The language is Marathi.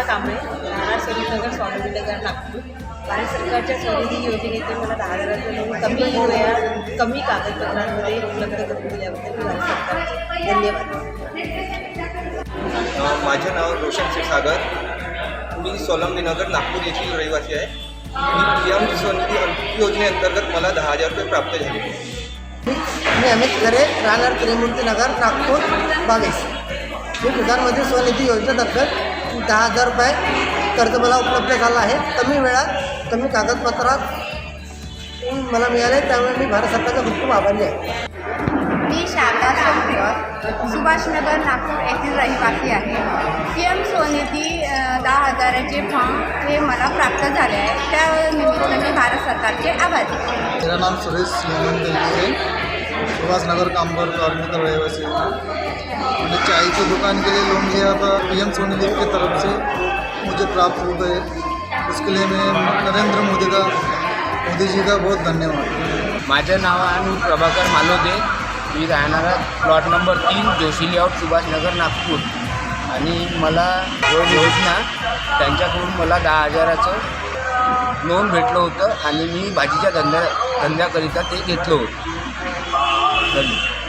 सुनीता कांबळे राहणार स्वरूपनगर स्वामी विवेकानंद नागपूर भारत सरकारच्या स्वनिधी योजनेचे मला दहा हजार लोन कमी वेळा कमी कागदपत्रांमध्ये उपलब्ध करून दिल्याबद्दल भारत सरकार धन्यवाद. माझं नाव रोशन क्षीरसागर मी सोलंबीनगर नागपूर येथील रहिवासी आहे. मी पी एम स्वनिधी योजनेअंतर्गत मला दहा हजार रुपये प्राप्त झाले. मी अमित गरे राहणार त्रिमूर्तीनगर नागपूर बावीस प्रधानमंत्री स्वनिधी योजनेतर्गत दहा हजार रुपये कर्ज मला उपलब्ध झालं आहे. कमी वेळात कमी कागदपत्रात मला मिळाले त्यामुळे मी भारत सरकारचा खूप खूप आभारी आहे. मी शारदा सोमकर सुभाषनगर नागपूर येथील रहिवासी आहे. पी एम स्वनिधी दहा हजाराचे फॉर्म हे मला प्राप्त झाले आहे. त्या निमित्त मी भारत सरकारचे आभारी आहे. मेरा नाम सुरेश दिल्ली सुभाषनगर कांबर नगर कामबर कॉर्नर का मैंने चाय की दुकान के लिए लोन लिया था पी एम सोनी लीग की तरफ से मुझे प्राप्त हो गए उसके लिए मैं नरेंद्र मोदी का मोदी जी का बहुत धन्यवाद. माझं नाव आहे प्रभाकर मालोदे. मी राहणारा प्लॉट नंबर तीन जोशी लेआउट सुभाषनगर नागपूर. आणि मला रोड योजना त्यांच्याकडून मला दहा हजाराचं लोन भेटलं होतं आणि मी भाजीच्या धंद्या धंद्याकरिता ते घेतलं होतं. धन्यवाद